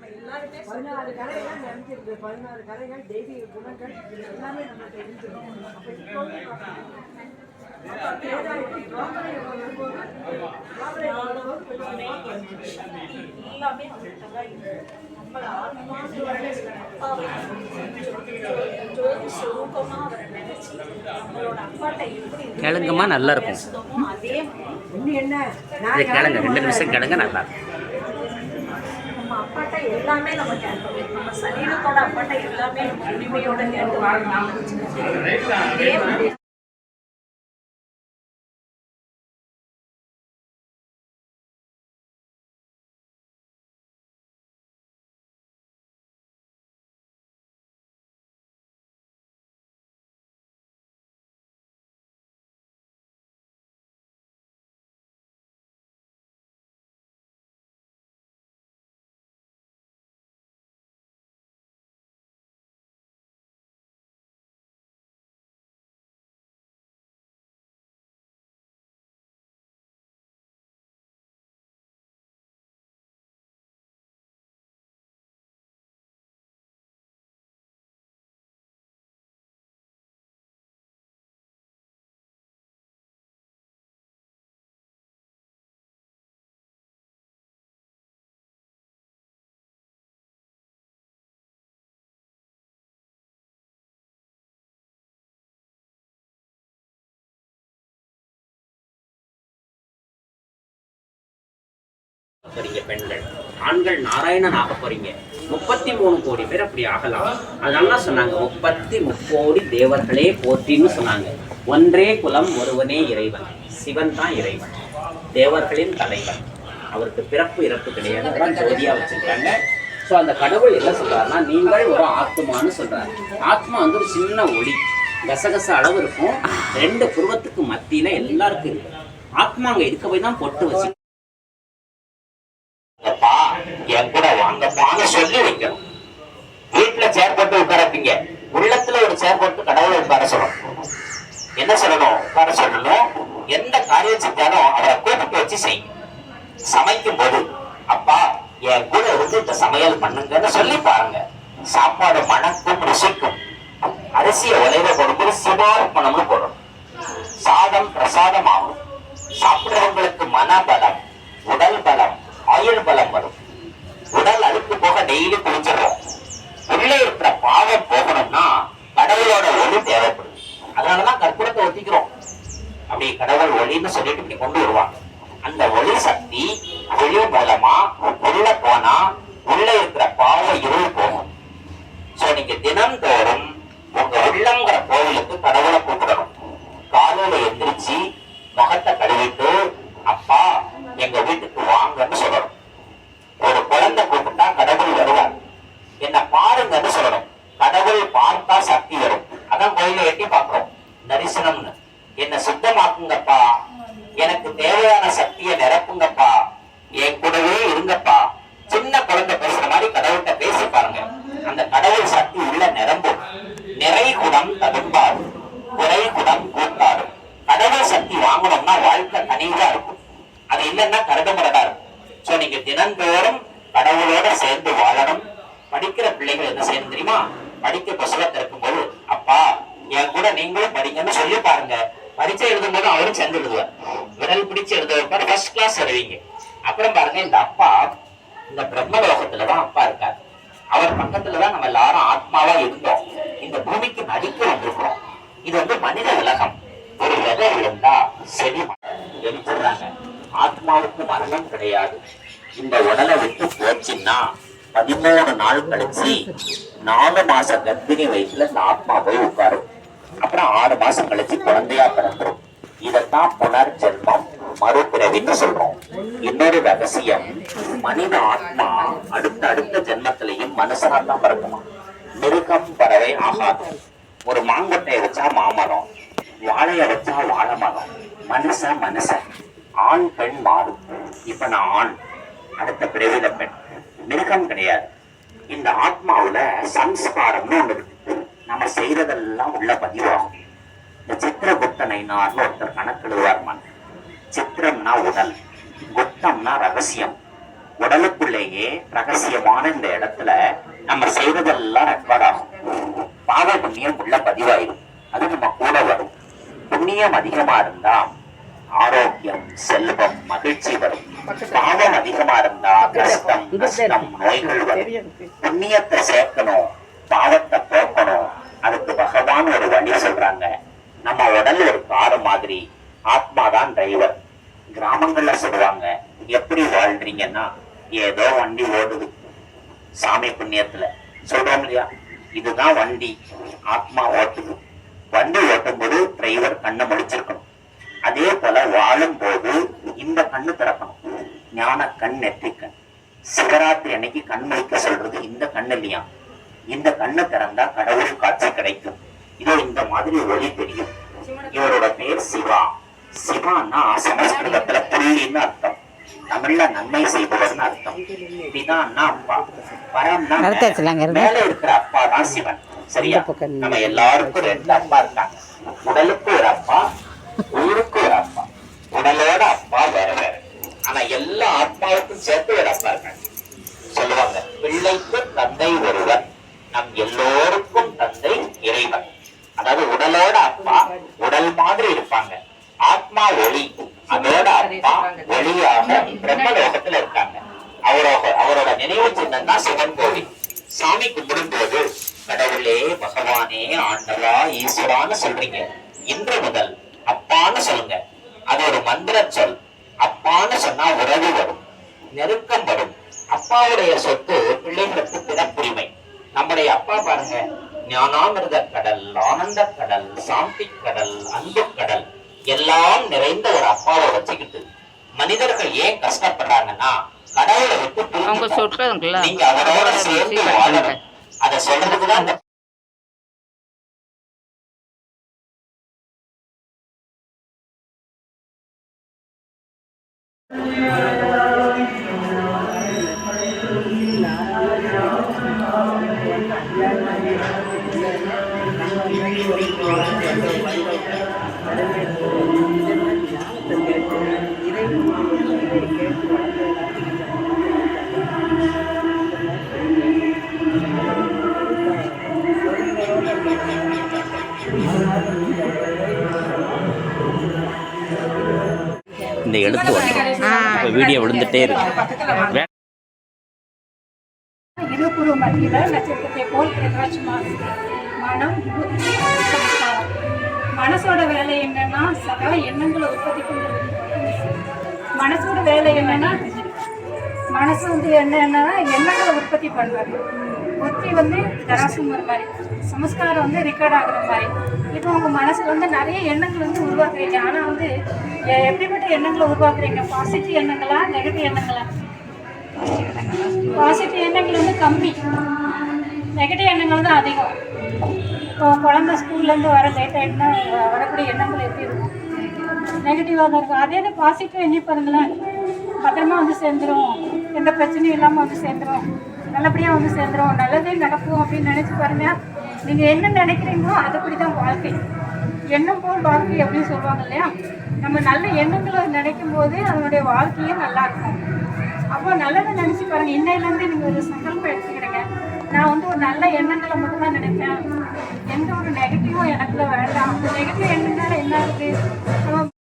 பதினாறு கலைகள் நினைச்சிருக்கு பதினாறு கலைகள் தெய்வீக குணங்கள் எல்லாமே அப்ப அவர்கிட்ட தான் இருக்கு. நம்மள சுரூபமா அவரை நினைச்சு நம்மளோட அப்பாட்ட எப்படி கேளுங்கம்மா, நல்லா இருக்கும். அதே என்ன இது கேளுங்க ரெண்டு நிமிஷம் கேளுங்க நல்லா இருக்கும். அப்பாட்ட எல்லாமே நம்ம கேட்கணும் நம்ம சரீரத்தோட அப்பாட்ட எல்லாமே நம்ம உரிமையோட கேட்டு வாழலாம் அதே மாதிரி போறீங்க பெண்கள். ஆண்கள் நாராயணன் ஆக போறீங்க முப்பத்தி மூணு கோடி பேர் அப்படி ஆகலாம். அதனால சொன்னாங்க முப்பத்தி முக்கோடி தேவர்களே போற்றின்னு சொன்னாங்க. ஒன்றே குலம் ஒருவனே இறைவன். சிவன் தான் இறைவன். தேவர்களின் தலைவன். அவருக்கு பிறப்பு இறப்பு கிடையாது. ஜோதியா வச்சிருக்காங்க. ஸோ அந்த கடவுள் என்ன சொல்றாருன்னா நீங்கள் ஒரு ஆத்மான்னு சொல்றாரு. ஆத்மா வந்து ஒரு சின்ன ஒளி. கசகச அளவு இருக்கும். ரெண்டு புருவத்துக்கு மத்தியில எல்லாருக்கும் இருக்கு ஆத்மா அங்கே இருக்க போய் தான் பொட்டு வச்சு அப்பா என் நாங்க சொல்லி வைக்கணும். வீட்டுல சேர் போட்டு உட்காரப்பீங்க உள்ளத்துல ஒரு சேர் போட்டு கடவுளை உட்கார சொல்லணும். என்ன சொல்லணும்? உட்கார சொல்லணும். எந்த காரியம் செஞ்சாலும் அவரை கூப்பிட்டு வச்சு செய்யும் சமைக்கும் போது அப்பா என் கூட இருந்து இந்த சமையல் பண்ணுங்கன்னு சொல்லி பாருங்க. சாப்பாடு மணக்கும் ருசிக்கும். அரிசியை உலையில போடும்போது சிவார்ப்பணம்னு போடணும் சாதம் பிரசாதம் ஆகும் சாப்பிடுறவங்களுக்கு மனபலம் உடல் பலம் ஆயுள் பலம் வரும். அழுக்கு டெய்லி குளிச்சிடுறோம் உள்ளே இருக்கிற பாவம் போகணும்னா கடவுளோட ஒளி தேவைப்படுது. அதனாலதான் கற்பூரத்தை ஒத்திக்கிறோம். அப்படி கடவுள் ஒளின்னு சொல்லிட்டு இப்படி கொண்டு வருவாங்க. அந்த ஒளி சக்தி ஒளி மூலமா உள்ள போனா உள்ள இருக்கிற பாவ இருள் போகும். சோ நீங்க தினம்தோறும் உங்க உள்ளங்கிற கோவிலுக்கு கடவுளை கூப்பிடணும். காலையில எந்திரிச்சு முகத்தை கழுவிட்டு அப்பா எங்க வீட்டுக்கு வாங்கன்னு சொல்லணும் ஒரு குழந்தை கூப்பிட்டா கடவுள் வருவார் என்ன பாருங்கன்னு சொல்லணும் கடவுள் பார்த்தா சக்தி வரும் அதான் கோயில எட்டி பார்க்கிறோம் தரிசனம்னு என்ன சுத்தமாக்குங்கப்பா எனக்கு தேவையான சக்தியை நிரப்புங்கப்பா என் கூடவே இருங்கப்பா சின்ன குழந்தை பேசுற மாதிரி கடவுள்கிட்ட பேசி பாருங்க அந்த கடவுள் சக்தி உள்ள நிரம்பும் நிறை குடம் ததும்பாது குறை குடம் கூட்டாது கடவுள் சக்தி வாங்கணும்னா வாழ்க்கை கனிவா இருக்கும் அது இல்லைன்னா கரடுமுரடா இருக்கும் சோ நீங்க தினந்தோறும் கடவுளோட சேர்ந்து வாழணும் படிக்கிற பிள்ளைகள் என்ன செய்யணும் தெரியுமா? படிக்க பசுவை திறக்கும் போது அப்பா என் கூட நீங்களும் படிங்கன்னு சொல்லி பாருங்க. பரீட்சை எழுதும் போது அவரும் சேர்ந்து எழுதுவார். விரல் பிடிச்சு எழுதுவார் ஃபர்ஸ்ட் கிளாஸ் எழுவீங்க அப்புறம் பாருங்க இந்த அப்பா இந்த பிரம்மலோகத்துலதான் அப்பா இருக்கார். அவர் பக்கத்துலதான் நம்ம எல்லாரும் ஆத்மாவா இருந்தோம். இந்த பூமிக்கு நடிக்க வந்திருக்கிறோம். இது வந்து மனித உலகம். ஒரு விதை விழுந்தா செடி எழுப்புறாங்க ஆத்மாவுக்கு மரணம் கிடையாது. இந்த உடலை பதிமூணு நாள் கழிச்சு நாலு மாச கர்ப்பிணி வயசுல இந்த ஆத்மா போய் உட்காரும். அப்புறம் ஆறு மாசம் கழிச்சு குழந்தையா பிறந்துரும். இதத்தான் புனர் ஜென்மம் மறுபிறவின்னு சொல்றோம். இன்னொரு ரகசியம் மனித ஆத்மா அடுத்த அடுத்த ஜென்மத்திலையும் மனுஷனா தான் பிறக்குமா மிருகம் பறவை ஆகாது. ஒரு மாங்கட்டை வச்சா மாமரம் வாழைய வச்சா வாழை மரம் மனுஷன் மனுஷன் ஆண் பெண் மாறும் இப்ப நான் ஆண் அடுத்த பிறவில பெண். மிருகம் கிடையாது. இந்த ஆத்மாவுல சம்ஸ்காரம்னு ஒண்ணு இருக்கு. நம்ம செய்யறதெல்லாம் உள்ள பதிவாகும். இந்த சித்திரகுப்த நைனார்னு ஒருத்தர் கணக்கெழுவார் மண் சித்திரம்னா உடல். குப்தம்னா ரகசியம். உடலுக்குள்ளேயே ரகசியமான இந்த இடத்துல நம்ம செய்வதெல்லாம் ரெக்கார்ட் ஆகும். பாவ புண்ணியம் உள்ள பதிவாயிடும் அது நம்ம கூட வரும். புண்ணியம் அதிகமா இருந்தா ஆரோக்கியம் செல்வம் மகிழ்ச்சி வரும். பாவம் அதிகமா இருந்தா கஷ்டம் நஷ்டம் நோய்கள் வரும். புண்ணியத்தை சேர்க்கணும் பாவத்தை போக்கணும். அதுக்கு பகவான் ஒரு வழி சொல்றாங்க. நம்ம உடல் ஒரு காரு மாதிரி ஆத்மா தான் டிரைவர் கிராமங்கள்ல சொல்லுவாங்க எப்படி வாழ்றீங்கன்னா ஏதோ வண்டி ஓடுது. சாமி புண்ணியத்துல. சொல்றோம் இல்லையா? இதுதான் வண்டி. ஆத்மா ஓட்டுது. வண்டி ஓட்டும் போது டிரைவர் கண்ணை முடிச்சிருக்கணும் அதே போல வாழும் போது இந்த கண்ணு திறக்கணும். ஞான கண் நெற்றிக்கண் சிவராத்திரி அன்னைக்கு கண் முழிக்க சொல்றது இந்த கண் இல்லையா? இந்த கண்ணை திறந்தா கடவுள் காட்சி கிடைக்கும். இதோ இந்த மாதிரி ஒளி தெரியும். இவரோட பேர் சிவா. சிவான்னா சமஸ்கிருதத்துல புள்ளின்னு அர்த்தம். தமிழ்ல நன்மை செய்பவர்னு அர்த்தம். பிதான்னா அப்பா. பரம்னா மேல. இருக்கிற அப்பா தான் சிவன். சரியா? நம்ம எல்லாருக்கும் ரெண்டு அப்பா இருக்காங்க. உடலுக்கு ஒரு அப்பா ஊருக்கு ஒரு அப்பா உடலோட அப்பா வேற வேற ஆனா எல்லா சேர்த்து ஒரு சொல்லுவாங்க பிள்ளைக்கு தந்தை ஒருவர் நம் எல்லோருக்கும் தந்தை இறைவன். அதாவது உடலோட அப்பா உடல் மாதிரி இருப்பாங்க. ஆத்மா ஒளி அதோட அப்பா ஒளியாக பிரம்மலோகத்துல இருக்காங்க. அவரோட அவரோட நினைவு சின்னம் தான் சிவன் கோவில். சாமி கும்பிடும் போது கடவுளே பகவானே ஆண்டவா ஈஸ்வரான்னு சொல்றீங்க. இன்று முதல் அப்பான்னு சொல்லுங்க. அது ஒரு மந்திர சொல். அப்பான்னு சொன்னா உறவு வரும். நெருக்கம் வரும் அப்பாவுடைய சொத்து பிள்ளைகளுக்கு பிறப்புரிமை. நம்முடைய அப்பா பாருங்க ஞானாமிர்த கடல் ஆனந்த கடல் சாந்தி கடல் அன்பு கடல் எல்லாம் நிறைந்த ஒரு அப்பாவை வச்சுக்கிட்டு மனிதர்கள் ஏன் கஷ்டப்படுறாங்கன்னா கடவுளை விட்டு நீங்க அவரோட சேர்ந்து வாழணும். அதை சொல்றதுக்கு தான் இந்த எழுத்து வந்துடும் இப்போ வீடியோ விழுந்துட்டே இருக்கு. குரு இருபுற நட்சத்திரத்தை போல் பிரகாசமாக மனம் புத்தி, சம்ஸ்காரம். மனசோட வேலை என்னன்னா சதா எண்ணங்களை உற்பத்தி பண்ணுறது மனசோட வேலை என்னன்னா மனசு வந்து என்னன்னா எண்ணங்களை உற்பத்தி பண்றது புத்தி வந்து தராசுமர் மாதிரி சமஸ்காரம் வந்து ரெக்கார்ட் ஆகுற மாதிரி. இப்போ உங்க மனசுல வந்து நிறைய எண்ணங்கள் வந்து உருவாக்குறீங்க. ஆனா வந்து எ- எப்படிப்பட்ட எண்ணங்களை உருவாக்குறீங்க? பாசிட்டிவ் எண்ணங்களா நெகட்டிவ் எண்ணங்களா? பாசிட்டிவ் எண்ணங்கள் வந்து கம்மி. நெகட்டிவ் எண்ணங்கள் தான் அதிகம். இப்போ குழந்தை ஸ்கூல்லேருந்து வர லேட்டாக எண்ணம் வரக்கூடிய எண்ணங்கள் எப்படி இருக்கும்? நெகட்டிவாக தான் இருக்கும். அதே இது பாசிட்டிவ் எண்ணி பாருங்களேன். பத்திரமா வந்து சேர்ந்துரும். எந்த பிரச்சனையும் இல்லாமல் வந்து சேர்ந்துடும் நல்லபடியாக வந்து சேர்ந்துரும். நல்லதே நடக்கும் அப்படின்னு நினச்சி பாருங்க. நீங்கள் என்ன நினைக்கிறீங்களோ அதுபடி தான் வாழ்க்கை. எண்ணம் போல் வாழ்க்கை அப்படின்னு சொல்லுவாங்க இல்லையா? நம்ம நல்ல எண்ணங்களை நினைக்கும் போது அதனுடைய வாழ்க்கையே நல்லா இருக்கும். அப்போ நல்லதை நினச்சி பாருங்க. இன்னையிலேருந்து நீங்கள் ஒரு சங்கல்பம் எடுத்துக்கிறீங்க நான் வந்து ஒரு நல்ல எண்ணங்களை மட்டும் தான் நினைப்பேன். எந்த ஒரு நெகட்டிவும் எனக்குள்ள வேண்டாம் அந்த நெகட்டிவ் எண்ணங்களால் என்ன இருக்குது